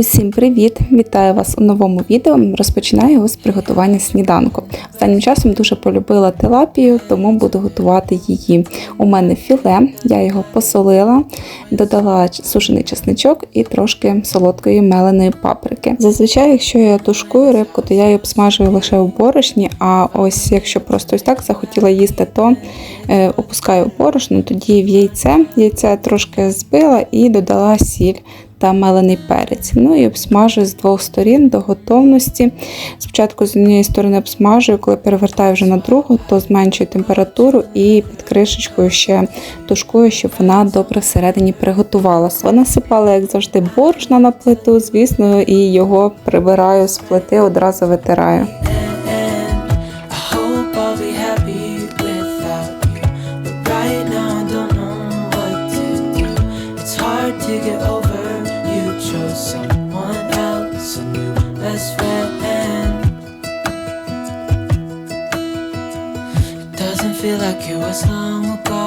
Усім привіт! Вітаю вас у новому відео. Розпочинаю його з приготування сніданку. Останнім часом дуже полюбила тилапію, тому буду готувати її. У мене філе, я його посолила, додала сушений чесничок і трошки солодкої меленої паприки. Зазвичай, якщо я тушкую рибку, то я її обсмажую лише у борошні. А ось якщо просто ось так захотіла їсти, то е, опускаю у борошно, тоді в яйце. Яйце трошки збила і додала сіль та мелений перець. Ну і обсмажую з двох сторін до готовності. Спочатку з однієї сторони обсмажую, коли перевертаю вже на другу, то зменшую температуру і під кришечкою ще тушкую, щоб вона добре всередині приготувалася. Вона сипала, як завжди, борошна на плиту, звісно, і його прибираю з плити, одразу витираю. Someone else, a new best friend. It doesn't feel like it was long ago.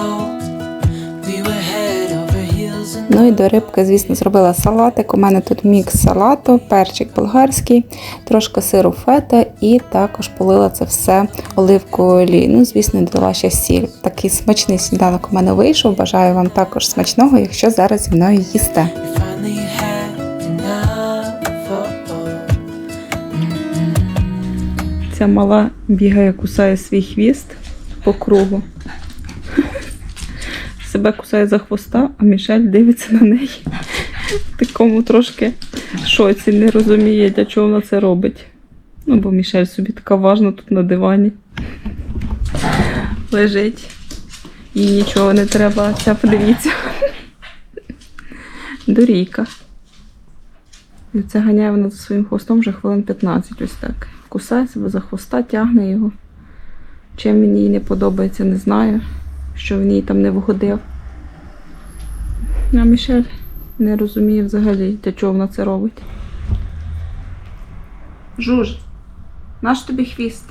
We were head over heels and Ну і до рибки, звісно, зробила салатик. У мене тут мікс салату, перчик болгарський, трошки сиру фета і також полила це все оливкою олії. Ну, звісно, додала ще сіль. Такий смачний сніданок у мене вийшов. Бажаю вам також смачного, якщо зараз зі мною їсте. Oh. Ця мала бігає, кусає свій хвіст по кругу. Себе кусає за хвоста, а Мішель дивиться на неї. В такому трошки шоці, не розуміє, для чого вона це робить. Ну, бо Мішель собі така важна тут на дивані. Лежить. Їй нічого не треба, ця подивіться. Дорійка. І це ганяє вона за своїм хвостом вже хвилин 15, ось так. Кусає себе за хвоста, тягне його. Чим він їй не подобається, не знаю. Що він їй там не вгодив. А Мішель не розуміє взагалі, для чого вона це робить. Жуж, наш тобі хвіст?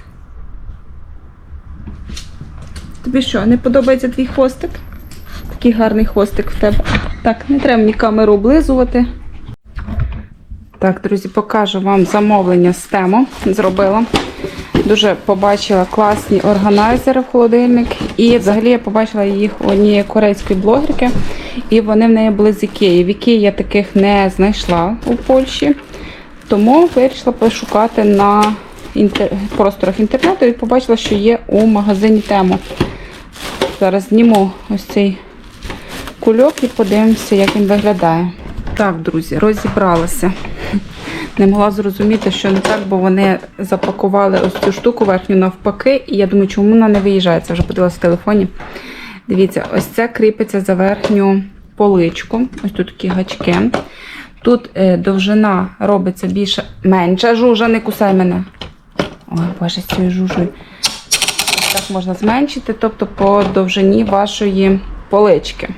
Тобі що, не подобається твій хвостик? Такий гарний хвостик в тебе. Так, не треба мені камеру облизувати. Так, друзі, покажу вам замовлення з тему. Зробила. Дуже побачила класні органайзери в холодильник. І взагалі я побачила їх у однієї корейської блогерки. І вони в неї були з Ікеї. В Ікеї я таких не знайшла у Польщі. Тому вирішила пошукати на інтер... просторах інтернету і побачила, що є у магазині тему. Зараз зніму ось цей кульок і подивимося, як він виглядає. Так, друзі, розібралася. Не могла зрозуміти, що не так, бо вони запакували ось цю штуку верхню навпаки. І я думаю, чому вона не виїжджає. Це вже подивилася в телефоні. Дивіться, ось це кріпиться за верхню поличку. Ось тут такі гачки. Тут е, довжина робиться більше менша. Жужа, не кусай мене. Ой, боже, з цією жужою. Так можна зменшити, тобто по довжині вашої полички.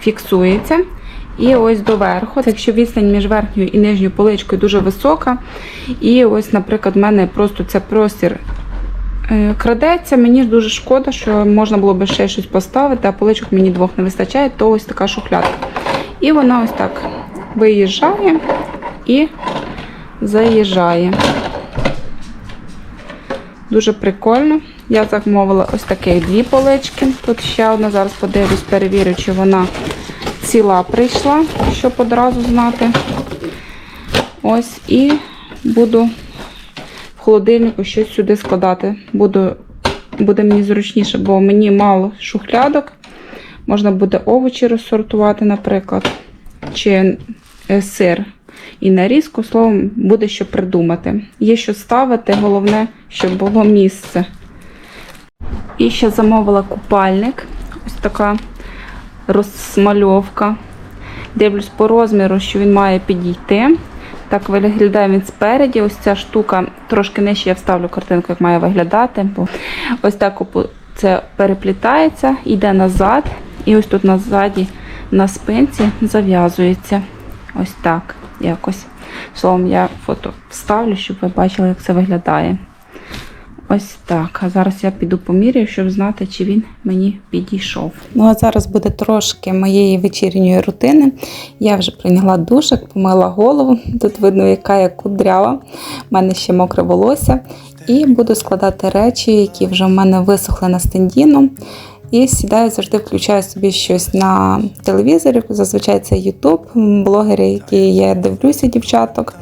Фіксується. І ось доверху, якщо відстань між верхньою і нижньою поличкою дуже висока. І ось, наприклад, в мене просто це простір е, крадеться. Мені дуже шкода, що можна було би ще щось поставити, а поличок мені двох не вистачає, то ось така шухлядка. І вона ось так виїжджає і заїжджає. Дуже прикольно. Я замовила ось таких дві полички. Тут ще одна. Зараз подивлюсь, перевірю, чи вона ціла прийшла, щоб одразу знати. Ось і буду в холодильнику щось сюди складати. Буду, буде мені зручніше, бо мені мало шухлядок. Можна буде овочі розсортувати, наприклад, чи сир. І нарізку, словом, буде що придумати. Є що ставити, головне, щоб було місце. І ще замовила купальник. Ось така розмальовка. Дивлюсь по розміру, що він має підійти. Так виглядає він спереді. Ось ця штука трошки нижче я вставлю картинку, як має виглядати. Ось так це переплітається, йде назад. І ось тут назаді на спинці зав'язується. Ось так якось. Словом, я фото вставлю, щоб ви бачили, як це виглядає. Ось так. А зараз я піду поміряю, щоб знати, чи він мені підійшов. Ну а зараз буде трошки моєї вечірньої рутини. Я вже прийняла душик, помила голову. Тут видно, яка я кудрява. У мене ще мокре волосся. І буду складати речі, які вже в мене висохли на стендіну. І сідаю, завжди включаю собі щось на телевізорі. Зазвичай це YouTube, блогери, які я дивлюся, дівчаток.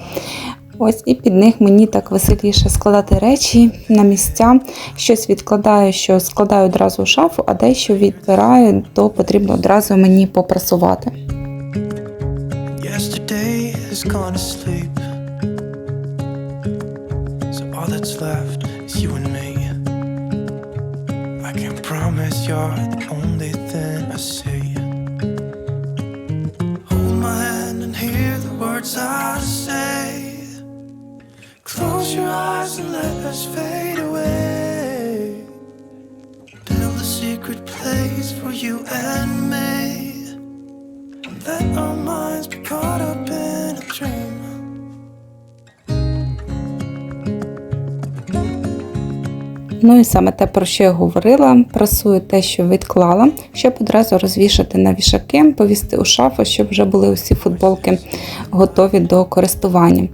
Ось і під них мені так веселіше складати речі на місця. Щось відкладаю, що складаю одразу у шафу, а дещо відбираю, то потрібно одразу мені попрасувати. I say. Close your eyes and let us fade away. Build a secret place for you and me. Ну і саме те, про що я говорила, прасую те, що відклала, щоб одразу розвішати на вішаки, повісти у шафу, щоб вже були усі футболки готові до користування.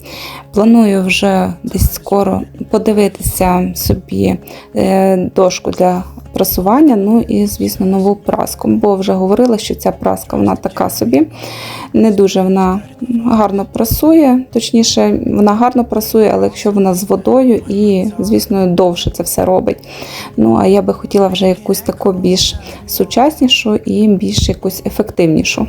Планую вже десь скоро подивитися собі е, дошку для прасування, ну і, звісно, нову праску. Бо вже говорила, що ця праска вона така собі. Не дуже вона гарно прасує, точніше, вона гарно прасує, але якщо вона з водою і, звісно, довше це все робить. Ну, а я би хотіла вже якусь таку більш сучаснішу і більш якусь ефективнішу.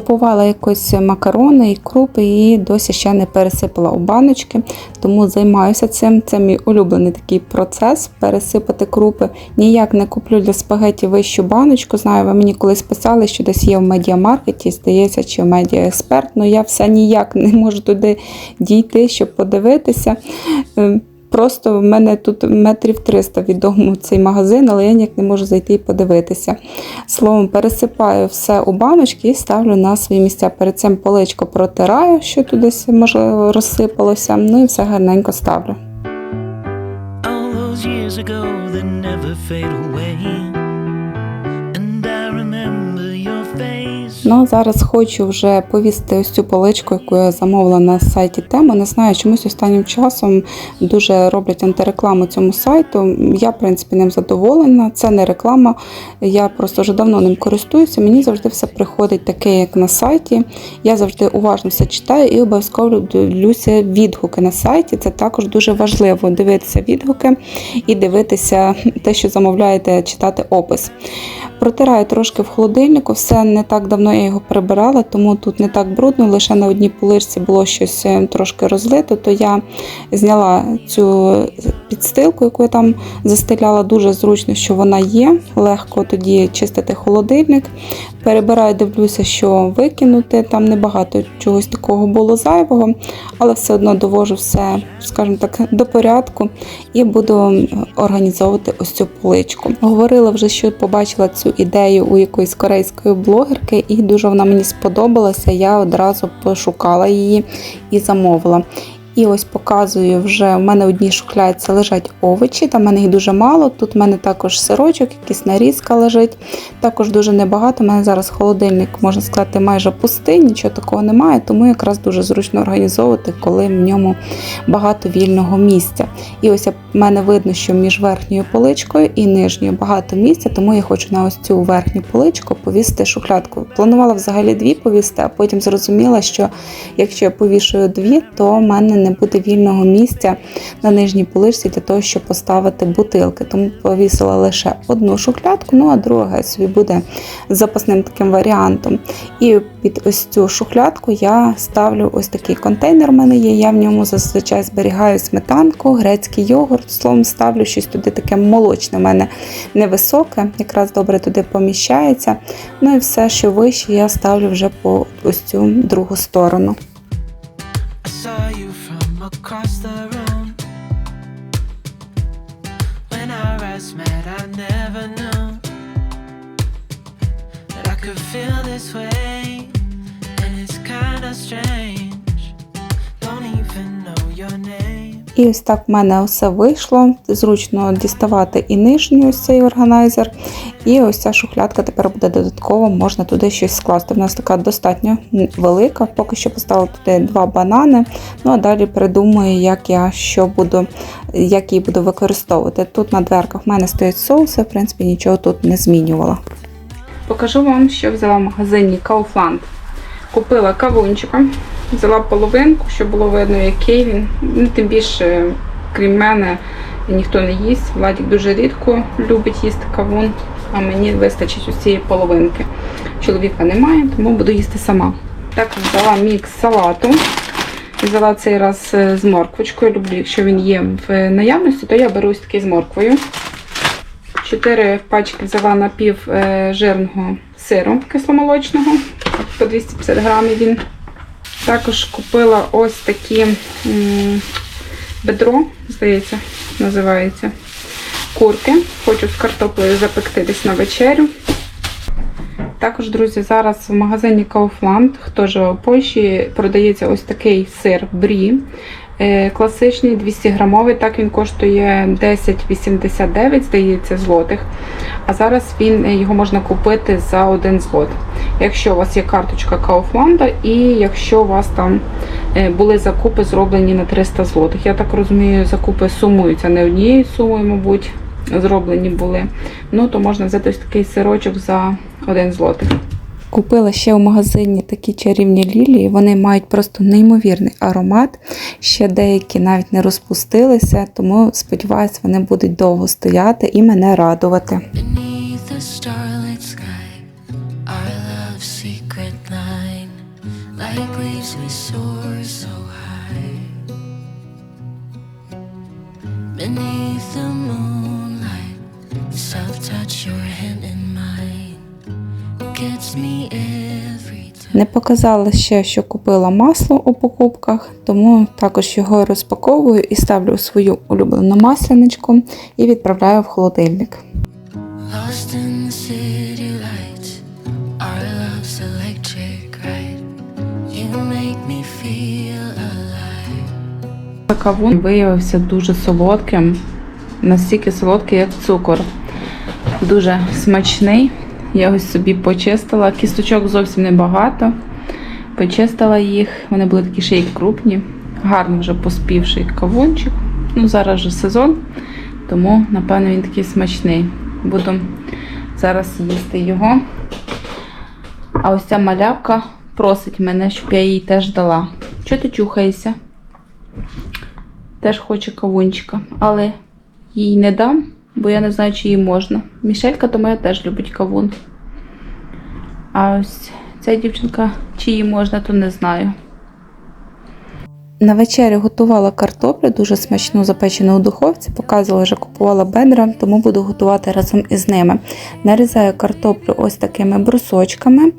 Купувала якось макарони і крупи і досі ще не пересипала у баночки, тому займаюся цим. Це мій улюблений такий процес пересипати крупи. Ніяк не куплю для спагеті вищу баночку. Знаю, ви мені колись писали, що десь є в медіамаркеті, здається, чи в медіаексперт. Ну я все ніяк не можу туди дійти, щоб подивитися. Просто в мене тут метрів 300 від дому цей магазин, але я ніяк не можу зайти і подивитися. Словом, пересипаю все у баночки і ставлю на свої місця. Перед цим поличко протираю, що туди можливо, розсипалося. Ну і все гарненько ставлю. All those years ago that never fade away. Ну, зараз хочу вже повісити ось цю поличку, яку я замовила на сайті Тема. Не знаю, чомусь останнім часом дуже роблять антирекламу цьому сайту. Я, в принципі, ним задоволена. Це не реклама. Я просто вже давно ним користуюся. Мені завжди все приходить таке, як на сайті. Я завжди уважно все читаю і обов'язково дивлюся відгуки на сайті. Це також дуже важливо дивитися відгуки і дивитися те, що замовляєте, читати опис. Протираю трошки в холодильнику, все не так давно я його прибирала, тому тут не так брудно, лише на одній полирці було щось е, трошки розлито, то я зняла цю підстилку, яку я там застеляла, дуже зручно, що вона є. Легко тоді чистити холодильник. Перебираю, дивлюся, що викинути. Там небагато чогось такого було зайвого, але все одно довожу все, скажімо так, до порядку і буду організовувати ось цю поличку. Говорила вже, що побачила цю ідею у якоїсь корейської блогерки, і дуже вона мені сподобалася. Я одразу пошукала її і замовила. І ось показую вже в мене одній шухляці лежать овочі, там в мене їх дуже мало. Тут в мене також сирочок, якась нарізка лежить. Також дуже небагато. У мене зараз холодильник, можна сказати, майже пустий, нічого такого немає, тому якраз дуже зручно організовувати, коли в ньому багато вільного місця. І ось в мене видно, що між верхньою поличкою і нижньою багато місця, тому я хочу на ось цю верхню поличку повісити шухлядку. Планувала взагалі дві повісти, а потім зрозуміла, що якщо я повішую дві, то в мене не буде вільного місця на нижній поличці для того, щоб поставити бутилки. Тому повісила лише одну шухлядку, ну а друга собі буде запасним таким варіантом. І під ось цю шухлядку я ставлю ось такий контейнер. У мене є. Я в ньому зазвичай зберігаю сметанку, грецький йогурт. Словом, ставлю щось туди таке молочне. У мене невисоке, якраз добре туди поміщається. Ну і все, що вище, я ставлю вже по ось цю другу сторону. Feel this way, and it's kinda strange. І ось так в мене все вийшло. Зручно діставати і нижній ось цей органайзер. І ось ця шухлядка тепер буде додатково, можна туди щось скласти. У нас така достатньо велика. Поки що поставила туди два банани. Ну а далі придумаю, як я що буду, як її буду використовувати. Тут на дверках в мене стоять соуси, в принципі, нічого тут не змінювала. Покажу вам, що взяла в магазині Kaufland. Купила кавунчика, взяла половинку, щоб було видно, який він. Ну, тим більше, крім мене, ніхто не їсть. Владік дуже рідко любить їсти кавун, а мені вистачить ось цієї половинки. Чоловіка немає, тому буду їсти сама. Також взяла мікс салату. Взяла цей раз е, з морквочкою. Люблю, якщо він є в наявності, то я беру ось такий з морквою. Чотири пачки взяла напів е, жирного сиру кисломолочного, по 250 грамів він. Також купила ось такі бедро, здається, називається курки. Хочу з картоплею запекти десь на вечерю. Також, друзі, зараз в магазині Kaufland, хто живе в Польщі, продається ось такий сир брі. е, Класичний 200 грамовий, так він коштує 10,89, здається, злотих. А зараз він е, його можна купити за 1 злот. Якщо у вас є карточка Kaufland і якщо у вас там е, були закупи зроблені на 300 злотих. Я так розумію, закупи сумуються не однією сумою, мабуть, зроблені були. Ну, то можна взяти ось такий сирочок за 1 злотих. Купила ще у магазині такі чарівні лілії. Вони мають просто неймовірний аромат. Ще деякі навіть не розпустилися, тому сподіваюся, вони будуть довго стояти і мене радувати. Beneath the Не показала ще, що купила масло у покупках, тому також його розпаковую і ставлю у свою улюблену масляничку і відправляю в холодильник. Кавун виявився дуже солодким, настільки солодкий, як цукор. Дуже смачний. Я ось собі почистила. Кісточок зовсім небагато. Почистила їх. Вони були такі ще й крупні. Гарно вже поспівший кавунчик. Ну, зараз же сезон, тому, напевно, він такий смачний. Буду зараз їсти його. А ось ця малявка просить мене, щоб я їй теж дала. Чого ти чухаєшся? Теж хоче кавунчика, але їй не дам, бо я не знаю, чи їй можна. Мішелька то моя теж любить кавун. А ось ця дівчинка, чи їй можна, то не знаю. На вечерю готувала картоплю, дуже смачну запечену у духовці. Показувала, вже купувала бедра, тому буду готувати разом із ними. Нарізаю картоплю ось такими брусочками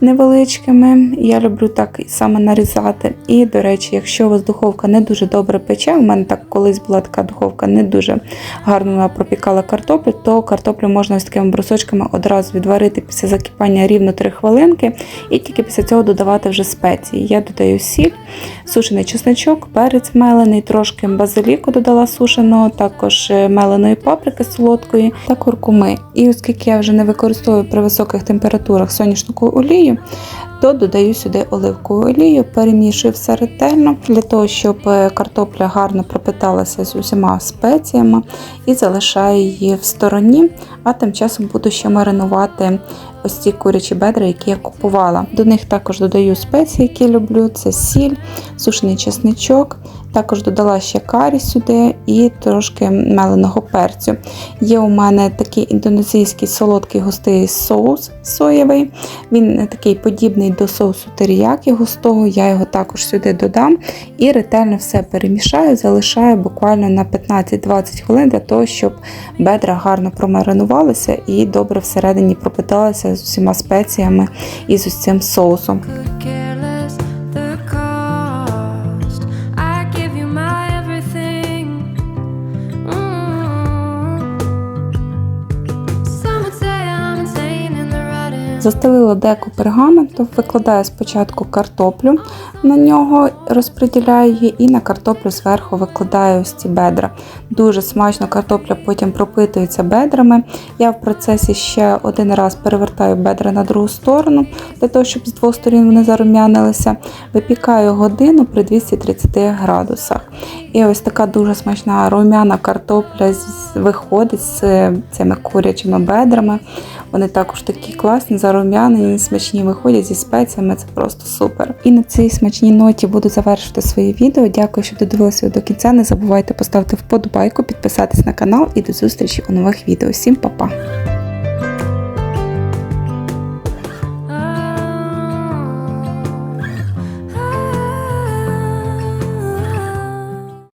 невеличкими. Я люблю так саме нарізати. І, до речі, якщо у вас духовка не дуже добре пече, у мене так колись була така духовка, не дуже гарно вона пропікала картоплю, то картоплю можна ось такими брусочками одразу відварити після закипання рівно 3 хвилинки, і тільки після цього додавати вже спеції. Я додаю сіль, сушений чесночок, перець мелений, трошки базиліку додала сушеного, також е, меленої паприки солодкої та куркуми. І оскільки я вже не використовую при високих температурах соняшникову олію, то додаю сюди оливкову олію, перемішую все ретельно для того, щоб е, картопля гарно пропиталася з усіма спеціями і залишаю її в стороні. А тим часом буду ще маринувати ось ці курячі бедра, які я купувала. До них також додаю спеції, які люблю: це сіль, сушений чесничок. Також додала ще карі сюди і трошки меленого перцю. Є у мене такий індонезійський солодкий густий соус соєвий. Він такий подібний до соусу теріякі густого. Я його також сюди додам і ретельно все перемішаю, залишаю буквально на 15-20 хвилин для того, щоб бедра гарно промаринувалися і добре всередині пропиталися з усіма спеціями і з усім соусом. Застелила деко пергаментом, викладаю спочатку картоплю на нього, розподіляю її і на картоплю зверху викладаю ось ці бедра. Дуже смачно картопля потім пропитується бедрами. Я в процесі ще один раз перевертаю бедра на другу сторону, для того, щоб з двох сторін вони зарум'янилися. Випікаю годину при 230 градусах. І ось така дуже смачна рум'яна картопля виходить з цими курячими бедрами. Вони також такі класні, зарум'янені, смачні виходять зі спеціями. Це просто супер. І на цій смачній ноті буду завершити своє відео. Дякую, що додивилися до кінця. Не забувайте поставити вподобайку, підписатись на канал і до зустрічі у нових відео. Всім па-па!